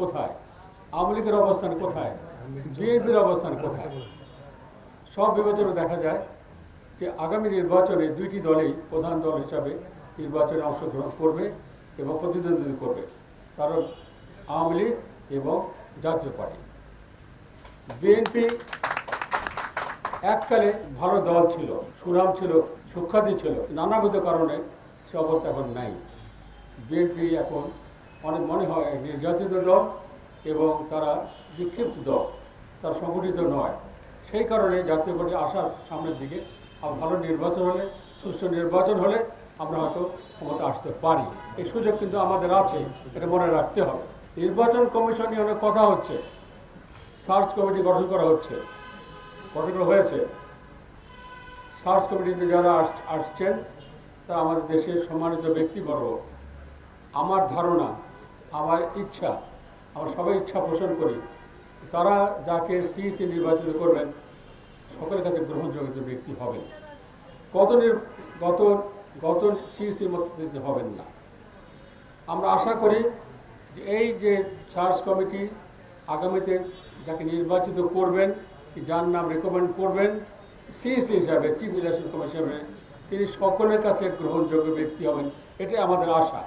কোথায়? আওয়ামী লীগের অবস্থান কোথায়? বিএনপির অবস্থান কোথায়? সব বিবেচনা দেখা যায় যে আগামী নির্বাচনে দুইটি দলই প্রধান দল হিসাবে নির্বাচনে অংশগ্রহণ করবে এবং প্রতিদ্বন্দ্বিতা করবে। কারণ আওয়ামী লীগ এবং জাতীয় পার্টি। বিএনপি এককালে ভালো দল ছিল, সুনাম ছিল, সুখ্যাতি ছিল। নানাবিধ কারণে সে অবস্থা এখন নাই। বিএনপি এখন অনেক মনে হয় নির্যাতিত দল এবং তারা বিক্ষিপ্ত দল তারা সংগঠিত নয়। সেই কারণে জাতীয় পার্টি আসার সামনের দিকে আর ভালো নির্বাচন হলে, সুষ্ঠু নির্বাচন হলে আমরা হয়তো ক্ষমতা আসতে পারি। এই সুযোগ কিন্তু আমাদের আছে, এটা মনে রাখতে হবে। নির্বাচন কমিশন নিয়ে অনেক কথা হচ্ছে। সার্চ কমিটি গঠন করা হচ্ছে, গঠন করা হয়েছে। সার্চ কমিটিতে যারা আস- আসছেন তা আমাদের দেশের সম্মানিত ব্যক্তিবর্গ আমার ধারণা, আমার ইচ্ছা, আমরা সবাই ইচ্ছা পোষণ করি, তারা যাকে সিইসি নির্বাচিত করবেন, সকলের কাছে গ্রহণযোগ্য ব্যক্তি হবেন। গত নির- গত গত সিইসির মধ্যে হবেন না। আমরা আশা করি যে এই যে সার্চ কমিটি আগামীতে যাকে নির্বাচিত করবেন যার নাম রেকমেন্ড করবেন, সিইসি হিসাবে চিফ ইলেকশন কমিশন হিসাবে, তিনি সকলের কাছে গ্রহণযোগ্য ব্যক্তি হবেন, এটাই আমাদের আশা।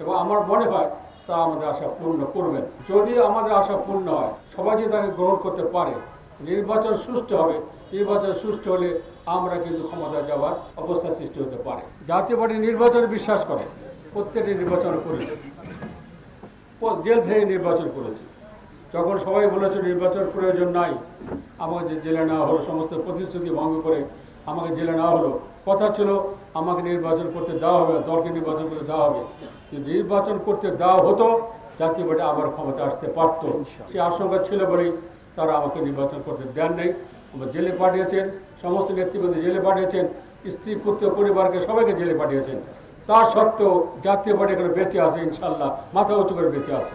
এবং আমার মনে হয় তা আমাদের আশা পূর্ণ করবেন। যদি আমাদের আশা পূর্ণ হয়, সবাই যদি তাকে গ্রহণ করতে পারে, নির্বাচন সুষ্ঠু হবে, নির্বাচন সুষ্ঠু হলে আমরা কিন্তু ক্ষমতা যাওয়ার অবস্থা সৃষ্টি হতে পারে। জাতীয় পার্টি নির্বাচনে বিশ্বাস করে, প্রত্যেকটি নির্বাচন করেছে। জেল থেকে নির্বাচন করেছে। যখন সবাই বলেছে নির্বাচন প্রয়োজন নাই, আমাদের জেলে নেওয়া হলো সমস্ত প্রতিশ্রুতি ভঙ্গ করে আমাকে জেলে নেওয়া হলো। কথা ছিল, আমাকে নির্বাচন করতে দেওয়া হবে, দলকে নির্বাচন করতে দেওয়া হবে। যদি নির্বাচন করতে দেওয়া হতো, জাতীয় পার্টি আবার ক্ষমতা আসতে পারতো। সে আশঙ্কা ছিল বলেই তারা আমাকে নির্বাচন করতে দেন নেই। আমার জেলে পাঠিয়েছেন, সমস্ত নেতৃবৃন্দ জেলে পাঠিয়েছেন, স্ত্রী, পুত্র, পরিবারকে সবাইকে জেলে পাঠিয়েছেন। তা সত্ত্বেও জাতীয় পার্টি এখানে বেঁচে আছে, ইনশাল্লাহ, মাথা উঁচু করে বেঁচে আছে।